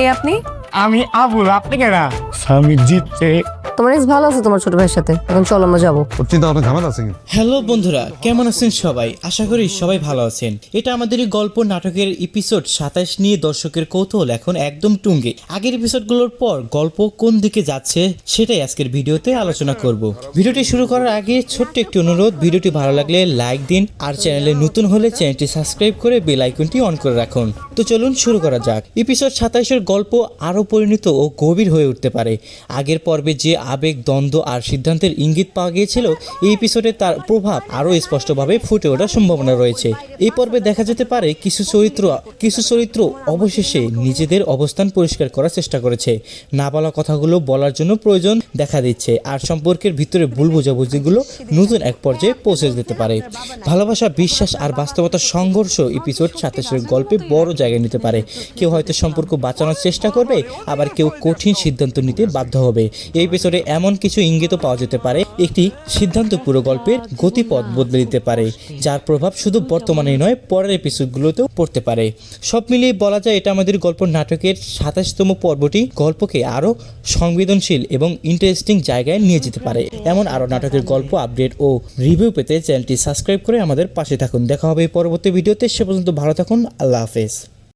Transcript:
কে আপনি আমি আবুল আপনি কেনা স্বামী জিতছে তোমার এক্স ভালো আছে তোমার ছোট ভাইয়ের সাথে? এখন চলো আমরা যাব। ওর চিন্তা ভাবনা ঝামেলা আছে কিন্তু হ্যালো বন্ধুরা কেমন আছেন সবাই? আশা করি সবাই ভালো আছেন। এটা আমাদের এই গল্প নাটকের এপিসোড সাতাশ নিয়ে দর্শকের কৌতূহল এখন একদম টুঙ্গে। আগের এপিসোডগুলোর পর গল্প কোন দিকে যাচ্ছে সেটাই আজকের ভিডিওতে আলোচনা করব। ভিডিওটি শুরু করার আগে ছোট্ট একটি অনুরোধ ভিডিওটি ভালো লাগলে লাইক দিন আর চ্যানেলে নতুন হলে চ্যানেলটি সাবস্ক্রাইব করে বেল আইকনটি অন করে রাখুন। তো চলুন শুরু করা যাক। এপিসোড সাতাশের গল্প আরও পরিণত ও গভীর হয়ে উঠতে পারে। আগের পর্বে যে আবেগ, দ্বন্দ্ব আর সিদ্ধান্তের ইঙ্গিত পাওয়া গিয়েছিল, এই এপিসোডে তার প্রভাব আরও স্পষ্টভাবে ফুটে ওঠার সম্ভাবনা রয়েছে। এই পর্বে দেখা যেতে পারে কিছু চরিত্র কিছু চরিত্র অবশেষে নিজেদের অবস্থান পরিষ্কার করার চেষ্টা করেছে। না বলা কথাগুলো বলার জন্য প্রয়োজন দেখা দিচ্ছে, আর সম্পর্কের ভিতরে ভুল বোঝাবুঝিগুলো নতুন এক পর্যায়ে পৌঁছে যেতে পারে। ভালোবাসা, বিশ্বাস আর বাস্তবতার সংঘর্ষ এপিসোড সাতাশের গল্পে বড় জায়গা নিতে পারে। কেউ হয়তো সম্পর্ক বাঁচানোর চেষ্টা করবে, আবার কেউ কঠিন সিদ্ধান্ত নিতে বাধ্য হবে। এই এপিসোডে এমন কিছু ইঙ্গিতও পাওয়া যেতে পারে। একটি সিদ্ধান্ত পুরো গল্পের গতিপথ বদলে দিতে পারে, যার প্রভাব শুধু বর্তমানে নয়, পরের এপিসোডগুলোতেও পড়তে পারে। সব মিলিয়ে বলা যায়, এটা আমাদের গল্প নাটকের সাতাশতম পর্বটি গল্পকে আরও সংবেদনশীল এবং ইন্টারেস্টিং জায়গায় নিয়ে যেতে পারে। এমন আরও নাটকের গল্প, আপডেট ও রিভিউ পেতে চ্যানেলটি সাবস্ক্রাইব করে আমাদের পাশে থাকুন। দেখা হবে পরবর্তী ভিডিওতে। সে পর্যন্ত ভালো থাকুন। আল্লাহ হাফেজ।